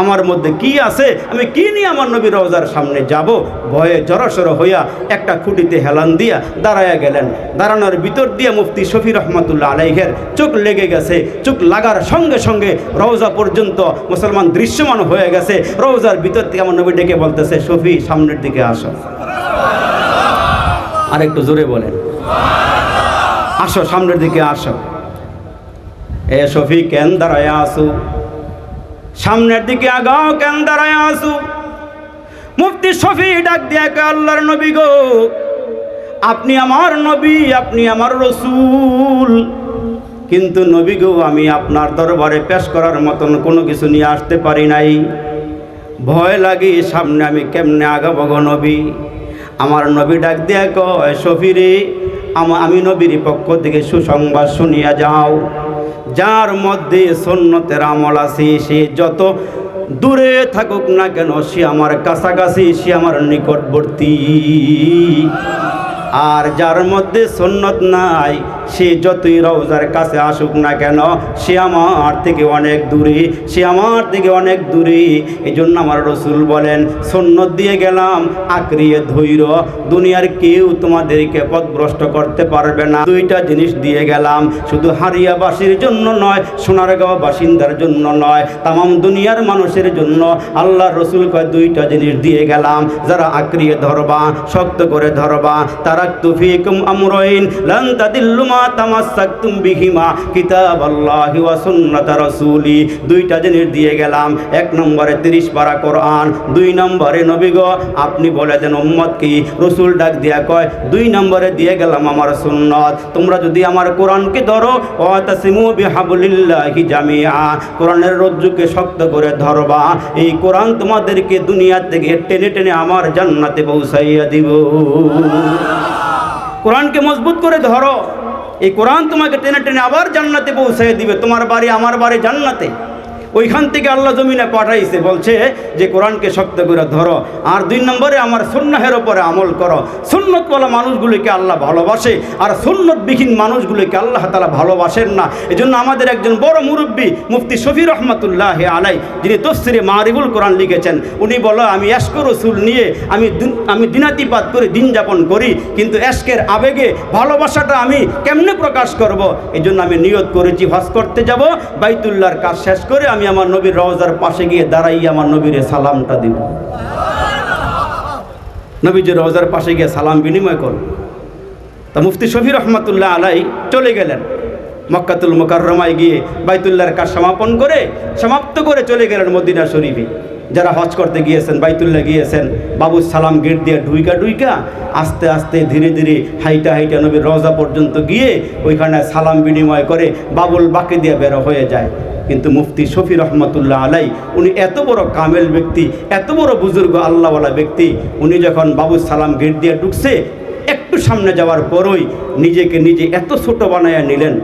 আমার মধ্যে কি আছে? আমি কি নিয়ে আমার নবী রওজার সামনে যাব? ভয়ে জড়সড় হইয়া একটা খুঁটিতে হেলান দিয়া দাঁড়ায়া গেলেন। দাঁড়ানোর ভিতর দিয়ে মুফতি শফি রহমতুল্লাহ আলাইহের চোখ লেগে গেছে। চোখ লাগার সঙ্গে সঙ্গে রওজা পর্যন্ত মুসলমান দৃশ্যমান হয়ে গেছে। রওজার ভিতর থেকে আমার নবী ডেকে বলতেছে, শফি, সামনের দিকে আসো। আর একটু জোরে বলেন। আসো, সামনের দিকে আসো। এ শফি, কেন দাঁড়ায় আসু সামনের দিকে আগাও কেন দাঁড়ায় আসু। মুফতি শফি ডাক দিয়া আল্লাহর নবী গো, আপনি আমার নবী, আপনি আমার রসুল। কিন্তু নবী গো, আমি আপনার দরবারে পেশ করার মতন কোনো কিছু নিয়ে আসতে পারি নাই। ভয় লাগে, সামনে আমি কেমনে আগাবো গো নবী? আমার নবী ডাক দিয়া কয় শফিরে আমি নবীর পক্ষ থেকে সুসংবাদ শুনিয়া যাও। যার মধ্যে সন্ন্যতের আমল আছে, সে যত দূরে থাকুক না কেন, সে আমার কাছাকাছি, সে আমার নিকটবর্তী। আর যার মধ্যে সন্ন্যত নাই, সে যতই রওজার কাছে আসুক না কেন, সে আমার থেকে অনেক দূরে, সে আমার থেকে অনেক দূরে। এই জন্য আমার রসুল বলেন সন্ন্যত দিয়ে গেলাম আক্রিয়ে ধৈর্য। দুনিয়ার কেউ তোমাদেরকে পথভ্রষ্ট করতে পারবে না। দুইটা জিনিস দিয়ে গেলাম, শুধু হারিয়াবাসীর জন্য নয়, সোনারগাঁও বাসিন্দার জন্য নয় তাম দুনিয়ার মানুষের জন্য। আল্লাহ রসুল কয়, দুইটা জিনিস দিয়ে গেলাম, যারা আক্রিয়ে ধরবা, শক্ত করে ধরবা, তারা তুফিকুম আমরইন, লান তাদিল্লু মা তামাসসাকতুম বিহিমা, কিতাবাল্লাহি ওয়া সুন্নাত রাসূলি। দুইটা জিনিস দিয়ে গেলাম। এক নম্বরে 30 পারা কোরআন, দুই নম্বরে নবী গো, আপনি বলে দেন উম্মত কি? রসুল ডাক দিয়া কয়, দুই নম্বরে দিয়ে গেলাম আমার সুন্নত। তোমরা যদি আমার কোরআনকে ধরো, ওয়াতাসিমু বিহাবলিল্লাহি জামিআ। কোরআনের রজ্জুকে শক্ত করে ধরবা। এই কোরআন তোমাদেরকে দুনিয়া থেকে টেনে টেনে আমার জান্নাতে পৌঁছাইয়া দিব। কোরআনকে মজবুত করে ধরো। এই কোরআন তোমাকে টেনে টেনে আবার জান্নাতে পৌঁছাই দিবে। তোমার বাড়ি, আমার বাড়ি জান্নাতে। ওইখান থেকে আল্লাহ জমিনে পাঠাইছে, বলছে যে, কোরআনকে শক্ত করে ধরো। আর দুই নম্বরে, আমার সুন্নাহের ওপরে আমল করো। সুন্নতওয়ালা মানুষগুলিকে আল্লাহ ভালোবাসে, আর সুন্নতবিহীন মানুষগুলিকে আল্লাহ তালা ভালোবাসেন না। এজন্য আমাদের একজন বড় মুরব্বী, মুফতি শফি রহমতুল্লাহ আলাই যিনি তফসিরে মারিবুল কোরআন লিখেছেন, উনি বলো, আমি এশক রসুল নিয়ে আমি আমি দিনাতিপাত করে দিন যাপন করি, কিন্তু এশকের আবেগে ভালোবাসাটা আমি কেমনে প্রকাশ করব? এই জন্য আমি নিয়ত করেছি, হজ করতে যাব, বাইতুল্লাহর কাজ শেষ করে আমি আমার নবীর রওজার পাশে গিয়ে দাঁড়াই আমার নবীর সালামটা দিব। নবীজির রওজার পাশে গিয়ে সালাম বিনিময় করব তা মুফতি শফি রহমতুল্লাহ আলাই চলে গেলেন। মক্কাতুল মোকাররমায় গিয়ে বাইতুল্লাহর কাজ সমাপন করে, সমাপ্ত করে চলে গেলেন মদিনা শরীফে। যারা হজ করতে গিয়েছেন, বাইতুল্লাহ গিয়েছেন, বাবু সালাম গেট দিয়ে ডুইকা ডুইকা আস্তে আস্তে ধীরে ধীরে হাইটা হাইটা নবীর রওজা পর্যন্ত গিয়ে ওইখানে সালাম বিনিময় করে বাবুল বাকি দিয়ে বেরো হয়ে যায়। কিন্তু মুফতি শফি রহমতুল্লাহ আলাই, উনি এত বড় কামেল ব্যক্তি, এত বড় বুজুর্গ আল্লাহওয়ালা ব্যক্তি, উনি যখন বাবু সালাম গেট দিয়ে ঢুকছে, একটু সামনে যাওয়ার পরই নিজেকে নিজে এত ছোট বানায়া নিলেন,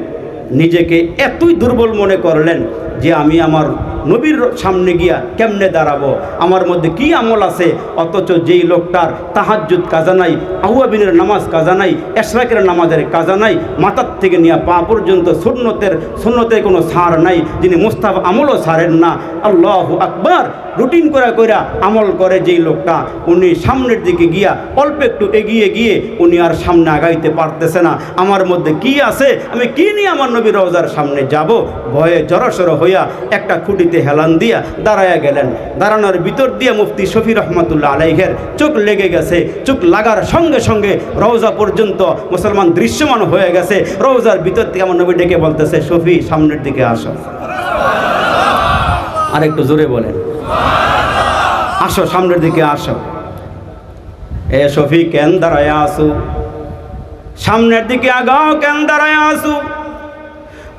নিজেকে এতই দুর্বল মনে করলেন যে আমি আমার নবীর সামনে গিয়া কেমনে দাঁড়াবো? আমার মধ্যে কি আমল আছে? অথচ যেই লোকটার তাহাজ্জুদ কাজা নাই আহুয়াবিনের নামাজ কাজা নাই, এশরাকের নামাজের কাজা নাই, মাথার থেকে নিয়ে পা পর্যন্ত সুন্নতের সুন্নতের কোনো সার নাই, যিনি মুস্তাফ আমলও সারেন না। আল্লাহ আকবার! রুটিন করা কইরা আমল করে যেই লোকটা, উনি সামনের দিকে গিয়া অল্প একটু এগিয়ে গিয়ে উনি আর সামনে আগাইতে পারতেছে না। আমার মধ্যে কি আছে? আমি কি নিয়ে আমার নবী রওজার সামনে যাব? ভয়ে জড়সড় হইয়া একটা খুঁটিতে হেলান দিয়া দাঁড়ায়া গেলেন। দাঁড়ানোর ভিতর দিয়ে মুফতি শফি রহমতুল্লাহ আলাইহের চোখ লেগে গেছে। চোখ লাগার সঙ্গে সঙ্গে রওজা পর্যন্ত মুসলমান দৃশ্যমান হয়ে গেছে। রওজার ভিতর থেকে আমার নবী ডেকে বলতেছে, শফি, সামনের দিকে আসো। আর একটু জোরে বলেন। আসো, সামনের দিকে আসো। এ শফি, কেন দাঁড়ায় আসু সামনের দিকে আগাও কেন দাঁড়ায় আসু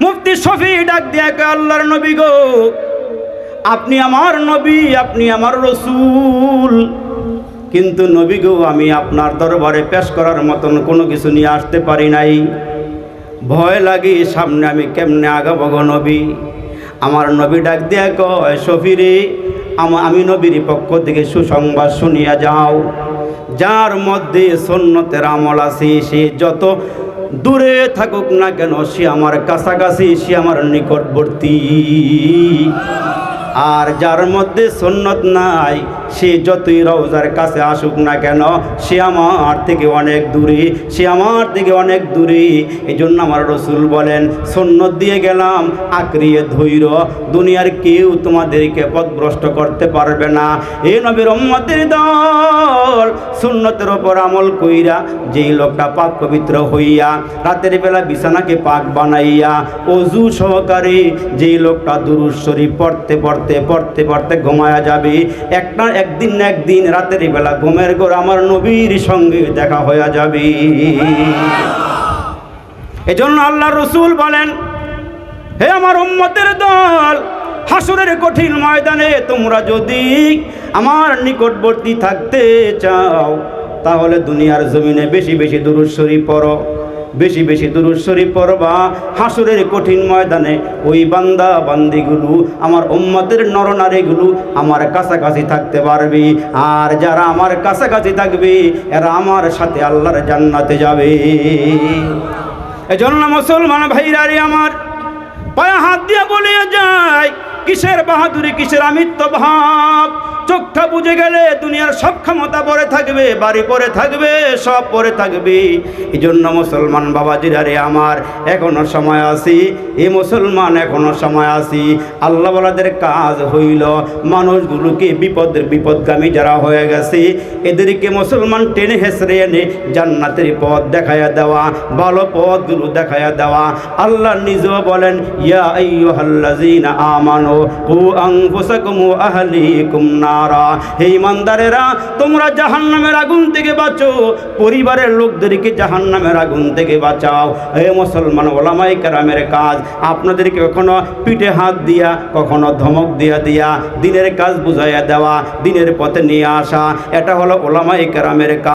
মুফতি শফি ডাক দিয়া কে আল্লাহর নবী গো, আপনি আমার নবী, আপনি আমার রসুল। কিন্তু নবী গো, আমি আপনার দরবারে পেশ করার মতন কোনো কিছু নিয়ে আসতে পারি নাই। ভয় লাগে, সামনে আমি কেমনে আগাবো গো নবী? আমার নবী ডাক দিয়া কয় শফিরে আমা- নবীর পক্ষ থেকে সুসংবাদ শুনিয়া যাও। যার মধ্যে সন্ন্যতের আমল আছে, সে যত দূরে থাকুক না কেন, সে আমার কাছাকাছি, সে আমার নিকটবর্তী। আর যার মধ্যে সন্ন্যত নাই সে যতই রওজার কাছে আসুক না কেন, সে আমার থেকে অনেক দূরে, সে আমার থেকে অনেক দূরে। এই জন্য আমার রসুল বলেন সন্ন্যত দিয়ে গেলাম আক্রিয়ে ধৈর্য। দুনিয়ার কেউ তোমাদেরকে পথভ্রষ্ট করতে পারবে না। এ নবীর উম্মতের দল সুন্নতের ওপর আমল কইরা যেই লোকটা পাক পবিত্র হইয়া রাতের বেলা বিছানাকে পাক বানাইয়া অজু সহকারে যেই লোকটা দুরুদ শরীফ পড়তে পড়তে পড়তে পড়তে ঘুমায়া যাবে, একটা একদিন না একদিন রাতের বেলা ঘুমের ঘর আমার নবীর সঙ্গে দেখা হয়ে যাবে। এজন্য আল্লাহ রসুল বলেন, হে আমার উম্মতের দল, হাসুরের কঠিন ময়দানে তোমরা যদি আমার নিকটবর্তী থাকতে চাও, তাহলে দুনিয়ার জমিনে বেশি বেশি দূর দুরুশ্বরী পড়ো। বেশি বেশি দুরুশ্বরী পড়বা। হাসুরের কঠিন ময়দানে ওই বান্দা বান্দিগুলো, আমার উম্মতের নরনারীগুলো আমার কাছাকাছি থাকতে পারবে। আর যারা আমার কাছাকাছি থাকবে, এরা আমার সাথে আল্লাহর জান্নাতে যাবে। এজন্য মুসলমান ভাইরারি আমার, পায়ে হাত দিয়ে বলিয়ে যায়, কিসের বাহাদুরি, কিসের আমিত্ব ভাব? চোখটা বুঝে গেলে দুনিয়ার সব ক্ষমতা পরে থাকবে, বাড়ি পরে থাকবে, সব পরে থাকবে। এই জন্য মুসলমান বাবাজিরা রে আমার এখনও সময় আছি এই মুসলমান এখনও সময় আছি। আল্লাহ বলাদের কাজ হইল মানুষগুলোকে বিপদের বিপদগামী যারা হয়ে গেছে, এদেরকে মুসলমান টেনে হেসড়ে এনে জান্নাতের পথ দেখাইয়া দেওয়া, ভালো পথগুলো দেখাইয়া দেওয়া। আল্লাহ নিজেও বলেন, ইয়া আইয়ুহাল্লাযীনা আমানু, কু আনফুসাকুম আহলিকুম নারা হে ইমানদারেরা, তোমরা জাহান্নামের আগুন থেকে বাঁচো। পরিবারের লোকদেরকে জাহান্নামের আগুন থেকে বাঁচাও। হে মুসলমান ওলামাই কারামের কাজ, আপনাদেরকে কখনো পিঠে হাত দিয়া, কখনো ধমক দিয়া দিয়া, দিনের কাজ বুঝাইয়া দেওয়া, দিনের পথে নিয়ে আসা। এটা হলো ওলামাই কারামের কাজ।